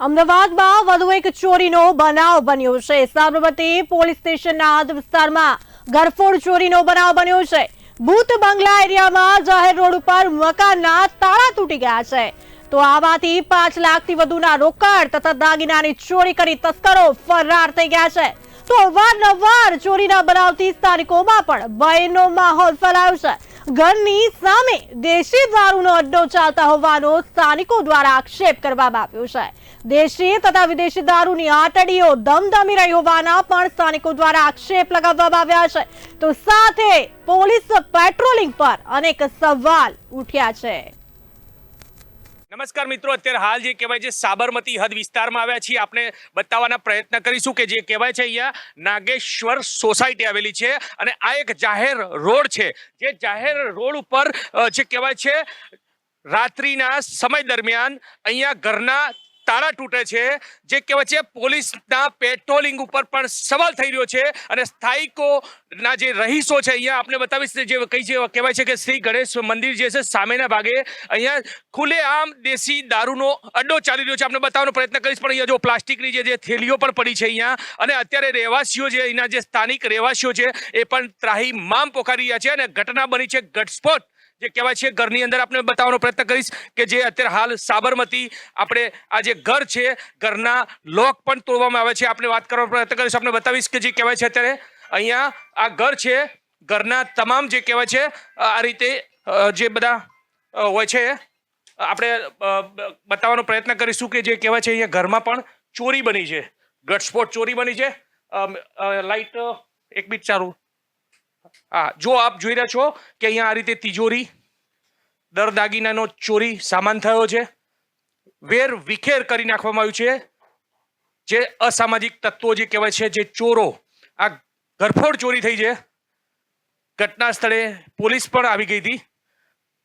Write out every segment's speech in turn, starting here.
અમદાવાદમાં વધુ એક ચોરીનો બનાવ બન્યો છે. સાબરમતી પોલીસ સ્ટેશનના હદ વિસ્તારમાં ગરફોડ ચોરીનો બનાવ બન્યો છે. ભૂત બંગલા એરિયામાં જાહેર રોડ ઉપર મકાનના તાળા તૂટી ગયા છે. તો આમાંથી પાંચ લાખથી વધુના રોકડ તથા દાગીનાની ચોરી કરી તસ્કરો ફરાર થઈ ગયા છે. તો અવારનવાર ચોરીના બનાવથી સ્થાનિકોમાં પણ ભયનો માહોલ ફેલાયો છે. ઘરની સામે દેશી દારૂનો અડ્ડો ચાલતા હોવાનો સ્થાનિકો દ્વારા આક્ષેપ કરવામાં આવ્યો છે. દેશી તથા વિદેશી દારૂની આટડીઓ ધમધમી રહી હોવાના પણ સ્થાનિકો દ્વારા આક્ષેપ લગાવવામાં આવ્યા છે. તો સાથે પોલીસ પેટ્રોલિંગ પર અનેક સવાલ ઉઠ્યા છે. નમસ્કાર મિત્રો, અત્યારે હાલ જે કહેવાય છે સાબરમતી હદ વિસ્તારમાં આવ્યા છીએ. આપણે બતાવવાના પ્રયત્ન કરીશું કે જે કહેવાય છે અહીંયા નાગેશ્વર સોસાયટી આવેલી છે અને આ એક જાહેર રોડ છે. જે જાહેર રોડ ઉપર જે કહેવાય છે, રાત્રિના સમય દરમિયાન અહીંયા ઘરના તાળા તૂટે છે, જે કહેવાય છે પોલીસના પેટ્રોલિંગ ઉપર પણ સવાલ થઈ રહ્યો છે અને સ્થાયિકોના જે રહીશો છે, અહીંયા આપણે બતાવીશ, જે કઈ છે કહેવાય છે કે શ્રી ગણેશ મંદિર જે છે, સામેના ભાગે અહીંયા ખુલ્લેઆમ દેશી દારૂનો અડ્ડો ચાલી રહ્યો છે. આપણે બતાવવાનો પ્રયત્ન કરીશ, પણ અહીંયા જો પ્લાસ્ટિકની જે જે થેલીઓ પણ પડી છે અહીંયા, અને અત્યારે રહેવાસીઓ જે અહીંના જે સ્થાનિક રહેવાસીઓ છે, એ પણ ત્રાહી મામ પોકારી રહ્યા છે અને ઘટના બની છે ઘટસ્ફોટ. જે કહેવાય છે, ઘરની અંદર આપણે બતાવવાનો પ્રયત્ન કરીશ કે જે અત્યારે હાલ સાબરમતી આપણે આ જે ઘર છે, ઘરના લોક પણ તોડવામાં આવે છે. આપણે વાત કરવાનો પ્રયત્ન કરીશ. આપણે બતાવીશ કે જે કહેવાય છે અત્યારે અહીંયા આ ઘર છે, ઘરના તમામ જે કહેવાય છે આ રીતે જે બધા હોય છે, આપણે બતાવવાનો પ્રયત્ન કરીશું કે જે કહેવાય છે અહીંયા ઘરમાં પણ ચોરી બની છે. ગટસ્ફોટ ચોરી બની છે. લાઈટ, એક બીટ ચાલુ. હા, જો આપ જોઈ રહ્યા છો કે અહીંયા આ રીતે તિજોરી, દર દાગીનાનો ચોરી સામાન થયો છે. વેર વિખેર કરી નાખવામાં આવ્યું છે. જે અસામાજિક તત્વો જે કહેવાય છે, જે ચોરો, આ ઘરફોડ ચોરી થઈ છે. ઘટના સ્થળે પોલીસ પણ આવી ગઈ હતી.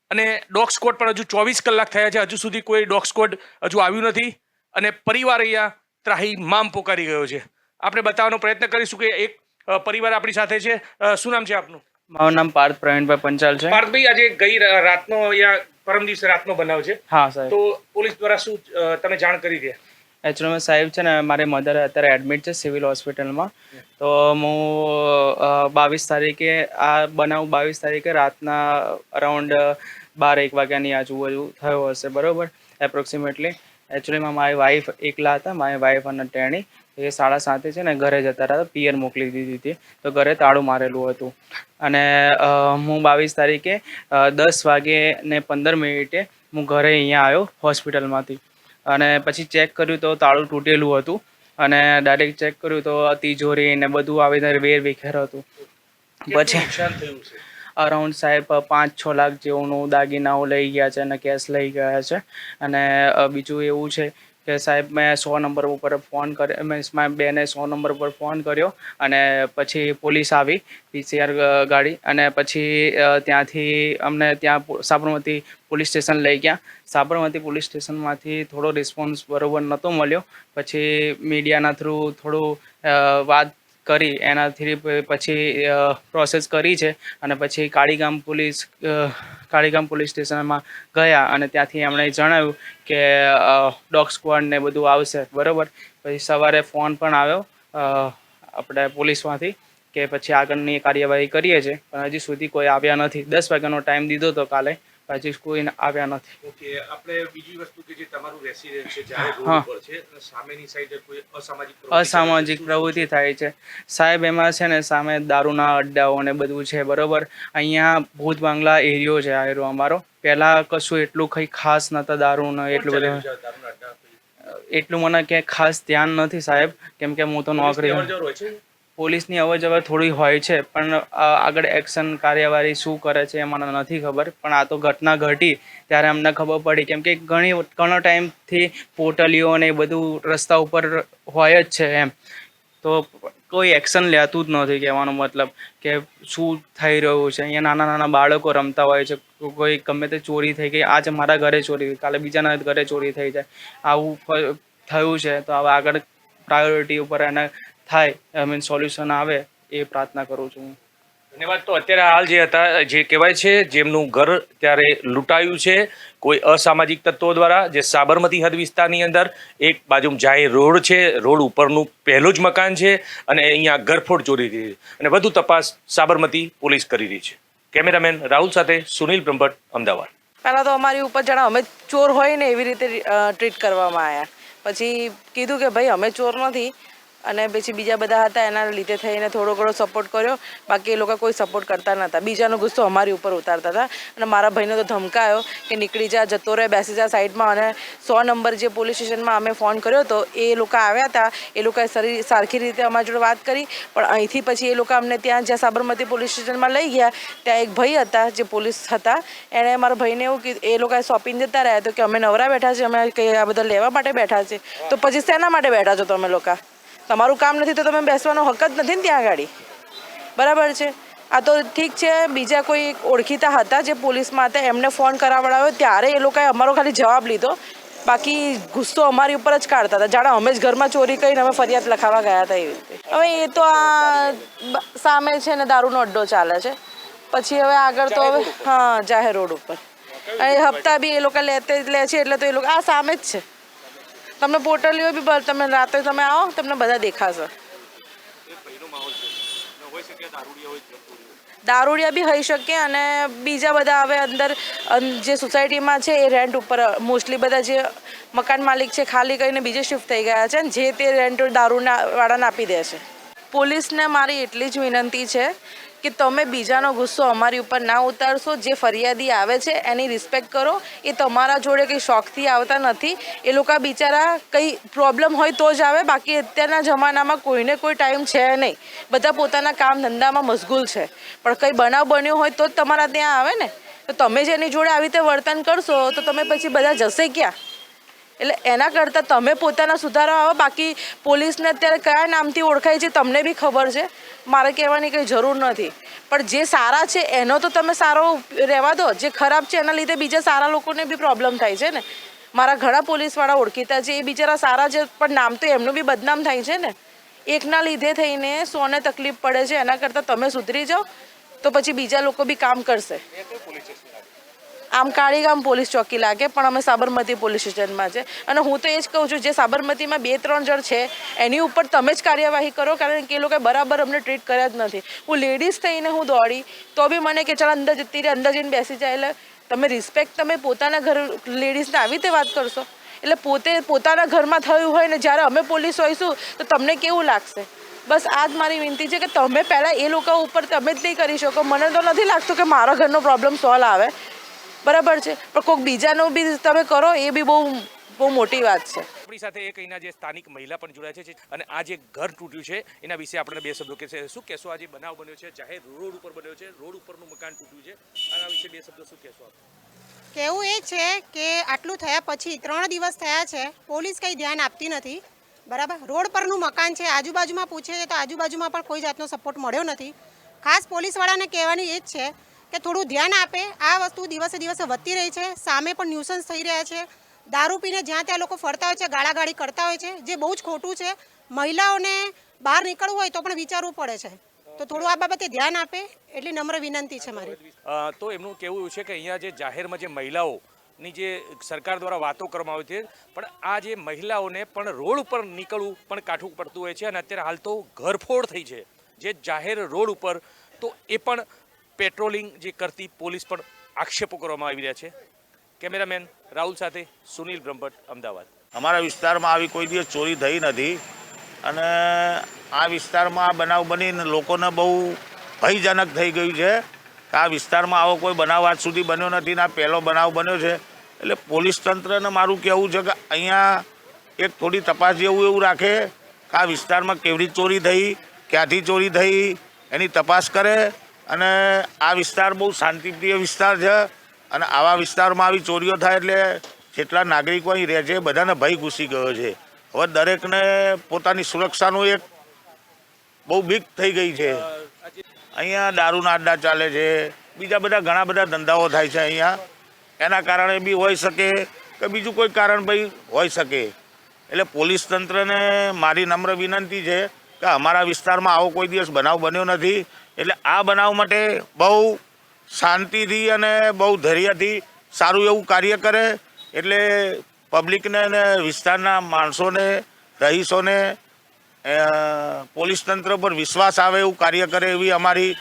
અને ડોગ સ્કોડ પણ હજુ ચોવીસ કલાક થયા છે. હજુ સુધી કોઈ ડોગ સ્કોડ હજુ આવ્યું નથી. અને પરિવાર અહીંયા ત્રાહી મામ પોકારી ગયો છે. આપણે બતાવવાનો પ્રયત્ન કરીશું કે એક પરિવાર આપણી સાથે છે. શું નામ છે આપનું? મારું નામ પાર્થ પ્રવીણભાઈ પંચાલ છે. પાર્થભાઈ આજે ગઈ રાતનો અહીંયા પરમ દિવસે રાતનો બનાવ છે. હા સાહેબ. તો પોલીસ દ્વારા શું તમે જાણ કરી દે એકચ્યુઅલમાં સાહેબ છે ને મારી મધર અત્યારે એડમિટ છે સિવિલ હોસ્પિટલમાં. તો હું બાવીસ તારીખે આ બનાવ બાવીસ તારીખે રાતના અરાઉન્ડ બાર એક વાગ્યાની આજુબાજુ થયો હશે બરોબર? એપ્રોક્સિમેટલી એકચ્યુઅલીમાં મારી વાઈફ એકલા હતા મારી વાઈફ અને ટેણી એ સાડા સાતે છે ને ઘરે જતા હતા પિયર મોકલી દીધી હતી. તો ઘરે તાળું મારેલું હતું. અને હું બાવીસ તારીખે દસ વાગે ને પંદર મિનિટે હું ઘરે અહીંયા આવ્યો હોસ્પિટલમાંથી. અને પછી ચેક કર્યું તો તાળું તૂટેલું હતું. અને ડાયરેક્ટ ચેક કર્યું તો તિજોરી ને બધું આવી રીતે વેર વિખેર હતું. પછી અરાઉન્ડ સાહેબ પાંચ છ લાખ જેવુંનું દાગીનાઓ લઈ ગયા છે અને કેશ લઈ ગયા છે. અને બીજું એવું છે કે સાહેબ, મેં સો નંબર ઉપર ફોન કર્યો, મીન્સ મારી બેને સો નંબર ઉપર ફોન કર્યો અને પછી પોલીસ આવી પીસીઆર ગાડી અને પછી ત્યાંથી અમને ત્યાં સાબરમતી પોલીસ સ્ટેશન લઈ ગયા. સાબરમતી પોલીસ સ્ટેશનમાંથી થોડો રિસ્પોન્સ બરોબર નહોતો મળ્યો. પછી મીડિયાના થ્રુ થોડું વાત કરી, એનાથી પછી પ્રોસેસ કરી છે અને પછી કાળીગામ પોલીસ કાળીગામ પોલીસ સ્ટેશનમાં ગયા અને ત્યાંથી એમણે જણાવ્યું કે ડોગ સ્ક્વોડ ને બધું આવશે. બરોબર? પછી સવારે ફોન પણ આવ્યો આપણે પોલીસમાંથી કે પછી આગળની કાર્યવાહી કરીએ છીએ. પણ હજી સુધી કોઈ આવ્યા નથી. દસ વાગ્યાનો ટાઈમ દીધો હતો કાલે. હજી કોઈ આવ્યા નથી. ઓકે આપણે બીજી વસ્તુ કે જે તમારું રેસિડેન્સ છે જ્યારે રોડ પર છે અને સામેની સાઈડે કોઈ અસામાજિક અસામાજિક પ્રવૃત્તિ થાય છે. સાહેબ એમાં છે ને સામે દારૂના અડ્ડાઓ ને બધું છે બરોબર? અહીંયા ભૂત બાંગલા એરિયો છે આ એરિયો અમારો. પહેલા કશું એટલું કંઈ ખાસ નતા દારૂનો એટલું બધું? એટલું મને કે ખાસ ધ્યાન નથી સાહેબ. કેમ કે હું તો નોકરી પોલીસની અવર થોડી હોય છે, પણ આગળ એક્શન કાર્યવાહી શું કરે છે એ મને નથી ખબર. પણ આ તો ઘટના ઘટી, ત્યારે અમને ખબર પડી કેમ કે ઘણી, ઘણો ટાઈમથી પોટલીઓ ને એ બધું રસ્તા ઉપર હોય જ છે એમ. તો કોઈ એક્શન લેતું જ નથી કહેવાનો મતલબ કે શું થઈ રહ્યું છે. અહીંયા નાના નાના બાળકો રમતા હોય છે કોઈ ગમે તે ચોરી થઈ ગઈ આજે મારા ઘરે ચોરી કાલે બીજાના ઘરે ચોરી થઈ જાય. આવું થયું છે, તો હવે આગળ પ્રાયોરિટી ઉપર એને થાય આઈ મીન સોલ્યુશન આવે, એ પ્રાર્થના કરું છું હું. ધન્યવાદ. તો અત્યારે હાલ જે હતા, જે કહેવાય છે, જેમનું ઘર ત્યારે લૂંટાયું છે, કોઈ અસામાજિક તત્વો દ્વારા, જે સાબરમતી હદ વિસ્તારની અંદર એક બાજુ જાહેર રોડ છે, રોડ ઉપરનું પહેલું જ મકાન છે, અને અહીંયા ઘરફોડ ચોરી થઈ અને વધુ તપાસ સાબરમતી પોલીસ કરી રહી છે. કેમેરામેન રાહુલ સાથે સુનિલ બ્રહ્મભટ્ટ, અમદાવાદ. પહેલાં તો અમારી ઉપર જાણે અમે ચોર હોય ને એવી રીતે ટ્રીટ કરવામાં આવ્યા પછી કીધું કે, ભાઈ, અમે ચોર નથી અને પછી બીજા બધા હતા, એના લીધે થઈને થોડો ઘણો સપોર્ટ કર્યો. બાકી એ લોકો કોઈ સપોર્ટ કરતા નહોતા બીજાનો ગુસ્સો અમારી ઉપર ઉતારતા હતા. અને મારા ભાઈને તો ધમકાયો કે નીકળી જા, જતો રહે, બેસી જા સાઈડમાં. અને સો નંબર જે પોલીસ સ્ટેશનમાં અમે ફોન કર્યો હતો એ લોકો આવ્યા હતા. એ લોકોએ સરી, સારખી રીતે અમારી જોડે વાત કરી. પણ અહીંથી પછી એ લોકો અમને ત્યાં જ્યાં સાબરમતી પોલીસ સ્ટેશનમાં લઈ ગયા, ત્યાં એક ભાઈ હતા જે પોલીસ હતા. એણે મારા ભાઈને એવું કીધું, એ લોકોએ શોપિંગ જતા રહ્યા તો કે અમે નવરા બેઠા છે અમે કંઈ આ બધા લેવા માટે બેઠા છે તો પછી શેના માટે બેઠા છો તમે લોકો? તમારું કામ નથી તો તમે બેસવાનો હક જ નથી ને ત્યાં આગળ બરાબર છે? આ તો ઠીક છે બીજા કોઈ ઓળખીતા હતા જે પોલીસમાં હતા એમને ફોન કરાવડાવ્યો ત્યારે એ લોકોએ અમારો ખાલી જવાબ લીધો. બાકી ગુસ્સો અમારી ઉપર જ કાઢતા હતા. જાણે અમે જ ઘરમાં ચોરી કરીને અમે ફરિયાદ લખાવા ગયા હતા એવી રીતે. હવે એ તો આ સામે છે ને દારૂનો અડ્ડો ચાલે છે. પછી હવે આગળ તો હવે હા જાહેર રોડ ઉપર. અને હપ્તા બી એ લોકો લેતે લે છે એટલે તો એ લોકો આ સામે જ છે. તમને પોટલીઓ બી તમે રાતે તમે આવો, તમને બધા દેખાશે. દારૂડિયા બી હોઈ શકે અને બીજા બધા હવે અંદર જે સોસાયટીમાં છે એ રેન્ટ ઉપર મોસ્ટલી બધા જે મકાન માલિક છે, ખાલી કરીને બીજે શિફ્ટ થઈ ગયા છે જે તે રેન્ટ દારૂના વાળાને આપી દે છે. પોલીસને મારી એટલી જ વિનંતી છે કે તમે બીજાનો ગુસ્સો અમારી ઉપર ના ઉતારશો. જે ફરિયાદી આવે છે, એની રિસ્પેક્ટ કરો. એ તમારા જોડે કંઈ શોખથી આવતા નથી. એ લોકો બિચારા કંઈ પ્રોબ્લેમ હોય તો જ આવે. બાકી અત્યારના જમાનામાં કોઈને કોઈ ટાઈમ છે નહીં. બધા પોતાના કામ ધંધામાં મશગુલ છે. પણ કંઈ બનાવ બન્યો હોય તો જ તમારા ત્યાં આવે ને. તો તમે જેની જોડે આવી રીતે વર્તન કરશો, તો તમે પછી બધા જશે ક્યાં? એટલે એના કરતાં તમે પોતાના સુધારા આવો. બાકી પોલીસને અત્યારે કયા નામથી ઓળખાય છે તમને બી ખબર છે. મારે કહેવાની કંઈ જરૂર નથી. પણ જે સારા છે, એનો તો તમે સારો રહેવા દો. જે ખરાબ છે, એના લીધે બીજા સારા લોકોને બી પ્રોબ્લેમ થાય છે ને. મારા ઘણા પોલીસવાળા ઓળખીતા છે, એ બિચારા સારા છે, પણ નામ તો એમનું બી બદનામ થાય છે ને. એકના લીધે થઈને સોને તકલીફ પડે છે, એના કરતાં તમે સુધરી જાઓ, તો પછી બીજા લોકો બી કામ કરશે. આમ કાળીગામ પોલીસ ચોકી લાગે, પણ અમે સાબરમતી પોલીસ સ્ટેશનમાં છે. અને હું તો એ જ કહું છું, જે સાબરમતીમાં બે ત્રણ જણ છે, એની ઉપર તમે જ કાર્યવાહી કરો, કારણ કે એ લોકોએ બરાબર અમને ટ્રીટ કર્યા જ નથી. હું લેડીઝ થઈને હું દોડી, તો બી મને કે ચાલ અંદર જતી રહે, અંદર જઈને બેસી જાય. એટલે તમે રિસ્પેક્ટ તમે પોતાના ઘર, લેડીઝને આવી રીતે વાત કરશો? એટલે પોતે પોતાના ઘરમાં થયું હોય ને જ્યારે અમે પોલીસ હોઈશું, તો તમને કેવું લાગશે? બસ આ જ મારી વિનંતી છે કે તમે પહેલાં એ લોકો ઉપર તમે જ નહીં કરી શકો. મને તો નથી લાગતું કે મારા ઘરનો પ્રોબ્લેમ સોલ્વ આવે. બરાબર છે. પણ કોઈક બીજાનો બી તમે કરો એ બી બહુ બહુ મોટી વાત છે. આપણી સાથે એક અહીંના જે સ્થાનિક મહિલા પણ જોડાય છે અને આ જે ઘર તૂટ્યું છે એના વિશે આપણે બે શબ્દો કે છે. શું કહેશો? આ જે બનાવ બન્યો છે જાહેર રોડ ઉપર બન્યો છે રોડ ઉપરનું મકાન તૂટ્યું છે આના વિશે બે શબ્દો શું કહેશો આપ? કેવું એ છે કે આટલું થયા પછી ત્રણ દિવસ થયા છે પોલીસ કંઈ ધ્યાન આપતી નથી. બરાબર? રોડ પરનું મકાન છે આજુબાજુમાં પૂછે છે તો આજુબાજુમાં પણ કોઈ જાતનો સપોર્ટ મળ્યો નથી. ખાસ પોલીસવાળાને કહેવાની એ જ છે કે થોડું ધ્યાન આપે. આ વસ્તુ દિવસે દિવસે વધતી રહી છે. સામે પણ ન્યુસન્સ થઈ રહ્યા છે. દારૂ પીને જ્યાં ત્યાં લોકો ફરતા હોય છે, ગાળાગાળી કરતા હોય છે, જે બહુ જ ખોટું છે. મહિલાઓને બહાર નીકળવું હોય તો પણ વિચારવું પડે છે. તો થોડું આ બાબતે ધ્યાન આપે એટલી નમ્ર વિનંતી છે મારી. તો એમનું કહેવું છે કે અહીંયા જે જાહેરમાં જે મહિલાઓની જે સરકાર દ્વારા વાતો કરવામાં આવી છે પણ આ જે મહિલાઓને પણ રોડ ઉપર નીકળવું પણ કાઠું પડતું હોય છે અને અત્યારે હાલ તો ઘરફોડ થઈ છે. જે જાહેર રોડ ઉપર, તો એ પણ પેટ્રોલિંગ જે કરતી પોલીસ પણ આક્ષેપો કરવામાં આવી રહ્યા છે. કેમેરામેન રાહુલ સાથે સુનિલ બ્રહ્મભટ્ટ, અમદાવાદ. અમારા વિસ્તારમાં આવી કોઈ દિવસ ચોરી થઈ નથી અને આ વિસ્તારમાં આ બનાવ બનીને લોકોને બહુ ભયજનક થઈ ગયું છે કે આ વિસ્તારમાં આવો કોઈ બનાવ આજ સુધી બન્યો નથી ને આ પહેલો બનાવ બન્યો છે. એટલે પોલીસ તંત્રને મારું કહેવું છે કે અહીંયા એક થોડી તપાસ જેવું એવું રાખે કે આ વિસ્તારમાં કેવી ચોરી થઈ, ક્યાંથી ચોરી થઈ, એની તપાસ કરે અને આ વિસ્તાર બહુ શાંતિપ્રિય વિસ્તાર છે અને આવા વિસ્તારમાં આવી ચોરીઓ થાય એટલે જેટલા નાગરિકો અહીં રહે છે બધાને ભય ઘૂસી ગયો છે. હવે દરેકને પોતાની સુરક્ષાનું એક બહુ બીક થઈ ગઈ છે. અહીંયા દારૂના અડ્ડા ચાલે છે, બીજા બધા ઘણા બધા ધંધાઓ થાય છે અહીંયા. એના કારણે બી હોઈ શકે કે બીજું કોઈ કારણ ભાઈ હોઈ શકે. એટલે પોલીસ તંત્રને મારી નમ્ર વિનંતી છે કે અમારા વિસ્તારમાં આવો કોઈ દિવસ બનાવ બન્યો નથી. એટલે આ બનાવ માટે બહુ શાંતિથી અને બહુ ધૈર્યથી સારું એવું કાર્ય કરે, એટલે પબ્લિકને અને વિસ્તારના માણસોને, રહીશોને પોલીસ તંત્ર પર વિશ્વાસ આવે એવું કાર્ય કરે એવી અમારી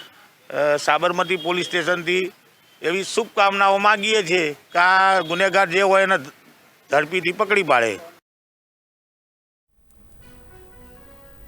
સાબરમતી પોલીસ સ્ટેશનથી એવી શુભકામનાઓ માગીએ છીએ કે આ ગુનેગાર જે હોય એને ઝડપીથી પકડી પાડે.